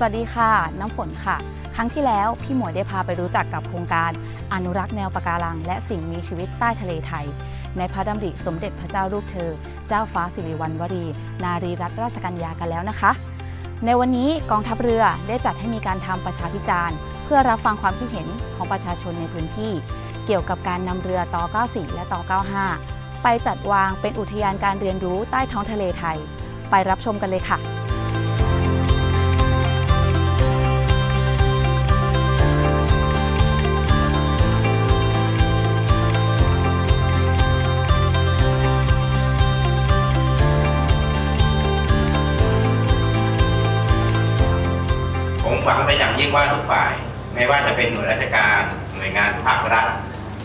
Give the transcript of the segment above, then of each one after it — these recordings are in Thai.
สวัสดีค่ะ น้ำฝนค่ะ ครั้งที่แล้วพี่หมวยได้พาไปรู้จักกับโครงการ อนุรักษ์แนวปะการัง และสิ่งมีชีวิตใต้ทะเลไทย ในพระดำริสมเด็จพระเจ้าลูกเธอ เจ้าฟ้าสิริวัณวรี นารีรัตนราชกัญญากันแล้วนะคะ ในวันนี้กองทัพเรือได้จัดให้มีการทำประชาพิจารณ์ เพื่อรับฟังความคิดเห็นของประชาชนในพื้นที่ เกี่ยวกับการนำเรือต่อ 94 และต่อ 95 ไปจัดวางเป็นอุทยานการเรียนรู้ใต้ท้องทะเลไทย ไปรับชมกันเลยค่ะ ผมหวังไปนอย่างยิ่งว่าทุกฝ่าย ไม่ว่าจะเป็นหน่วยราชการหน่วยงานภาครัฐ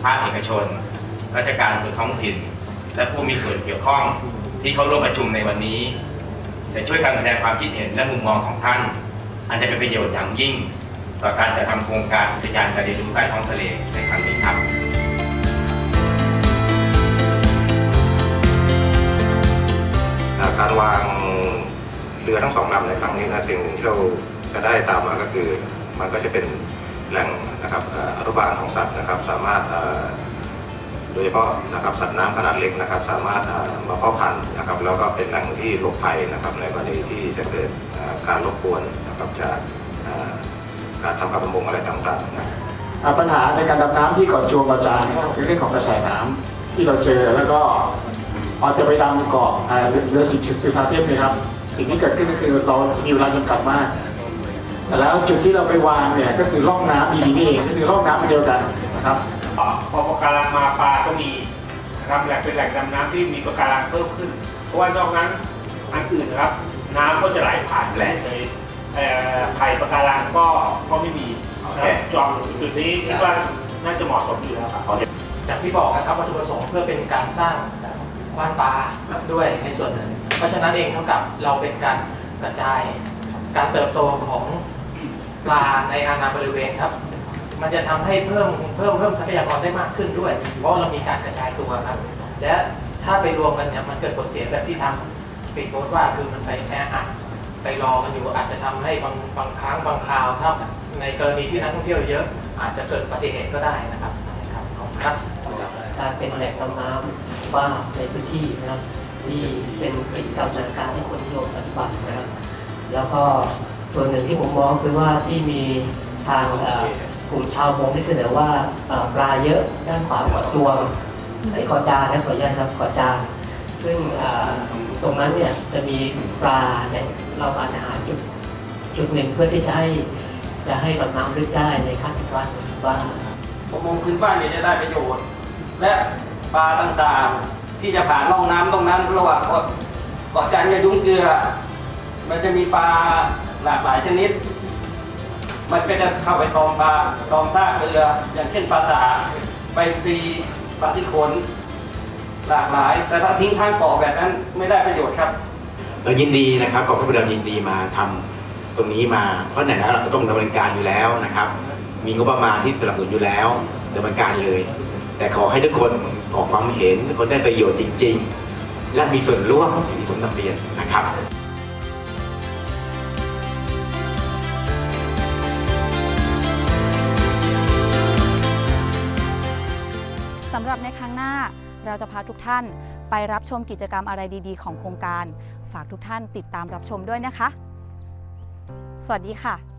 ภาคเอกชน ราชการส่วนท้องถิ่น และผู้มีส่วนเกี่ยวข้องที่เข้าร่วมประชุมในวันนี้จะช่วยกันแสดงความคิดเห็นและมุมมองของท่าน อันจะเป็นประโยชน์อย่างยิ่ง ต่อการจัดทำโครงการอุทยานการเรียนรู้ใต้ท้องทะเลในครั้งนี้ครับการวางเรือทั้งสองลำในครั้งนี้นะสิ่งหนึ่งที่เรา จะได้ตามมาก็คือมันก็จะเป็นแหล่งนะครับอนุบาลของสัตว์นะครับ สามารถโดยเฉพาะนะครับสัตว์น้ำขนาดเล็กนะครับ สามารถมาเพาะพันธุ์นะครับ แล้วก็เป็นแหล่งที่หลบภัยนะครับ ในกรณีที่จะเกิดการรบกวนนะครับจากการทำการประมงอะไรต่างๆนะปัญหาในการดำน้ำที่เกาะจวงเกาะจานคือเรื่องของกระแสน้ำที่เราเจอแล้วก็พอจะไปดำเกาะอ่าเรือสิชุดสุธาเทพนะครับ สิ่งที่เกิดขึ้นก็คือเรามีเวลาจำกัดมาก เสร็จแล้วจุดที่เราไปวางเนี่ยก็คือร่องน้ำดีๆนี่เองก็คือร่องน้ำเดียวกันนะครับพอปะการังมาปลาก็มีนะครับแหล่งเป็นแหล่งดำน้ำที่มีปะการังเพิ่มขึ้น เพราะว่านอกนั้นอันอื่นนะครับ น้ำก็จะไหลผ่านแหล่งเฉยๆเอ่อไข่ปะการังก็ก็ไม่มีนะครับจอมจุดนี้คิดว่าน่าจะเหมาะสมอยู่แล้วครับจากที่บอกนะครับวัตถุประสงค์เพื่อเป็นการสร้างบ้านปลาด้วยในส่วนหนึ่งเพราะฉะนั้นเองเท่ากับเราเป็นการกระจาย การเติบโตของปลาในอาณาบริเวณครับ มันจะทำให้เพิ่มเพิ่มเพิ่มทรัพยากรได้มากขึ้นด้วย เพราะเรามีการกระจายตัวครับ และถ้าไปรวมกันเนี่ยมันเกิดผลเสียแบบที่ทางปีดโบ๊ทว่าคือมันไปแออัดไปรอกันอยู่อาจจะทำให้บางบางครั้งบางคราวถ้าในกรณีที่นักท่องเที่ยวเยอะ อาจจะเกิดอุบัติเหตุก็ได้นะครับครับขอบคุณครับการเป็นแหล่งน้ำว่าในพื้นที่นะครับที่เป็นกิจกรรมจัดการให้คนนิยมปฏิบัตินะครับ แล้วก็ส่วนหนึ่งที่ผมมองคือว่าที่มีทางกลุ่มชาวมงที่เสนอว่าปลาเยอะด้านขวาเกาะจวงไอ้เกาะจานนะขออนุญาตครับเกาะจานซึ่งตรงนั้นเนี่ยจะมีปลาเนี่ยเราอาจจะหาจุดจุดหนึ่งเพื่อที่จะให้จะให้ดำน้ำลึกได้ในขั้นวัดว่าประมงพื้นบ้านเนี่ยจะได้ประโยชน์ และปลาต่างๆ ที่จะผ่านร่องน้ำตรงนั้นระหว่างเกาะเกาะจันทร์กับยุ้งเกลือ มันจะมีปลาหลากหลายชนิด มันก็จะเข้าไปตอมปลาตอมซากเรือ อย่างเช่นปลาสาใบซีปลาที่ขนหลากหลาย แต่ถ้าทิ้งข้างเกาะแบบนั้นไม่ได้ประโยชน์ครับ เรายินดีนะครับกองทัพเรือยินดีมาทำตรงนี้มาเพราะไหนแล้วเราก็ต้องดำเนินการอยู่แล้วนะครับ มีงบประมาณที่สนับสนุนอยู่แล้วดำเนินการเลย แต่ขอให้ทุกคนออกความเห็นทุกคนได้ประโยชน์จริง ๆ และมีส่วนร่วมอย่างที่ผมนำเรียนนะครับ เราจะพาทุกท่านไปรับชมกิจกรรมอะไรดีๆ ของโครงการ ฝากทุกท่านติดตามรับชมด้วยนะคะ สวัสดีค่ะ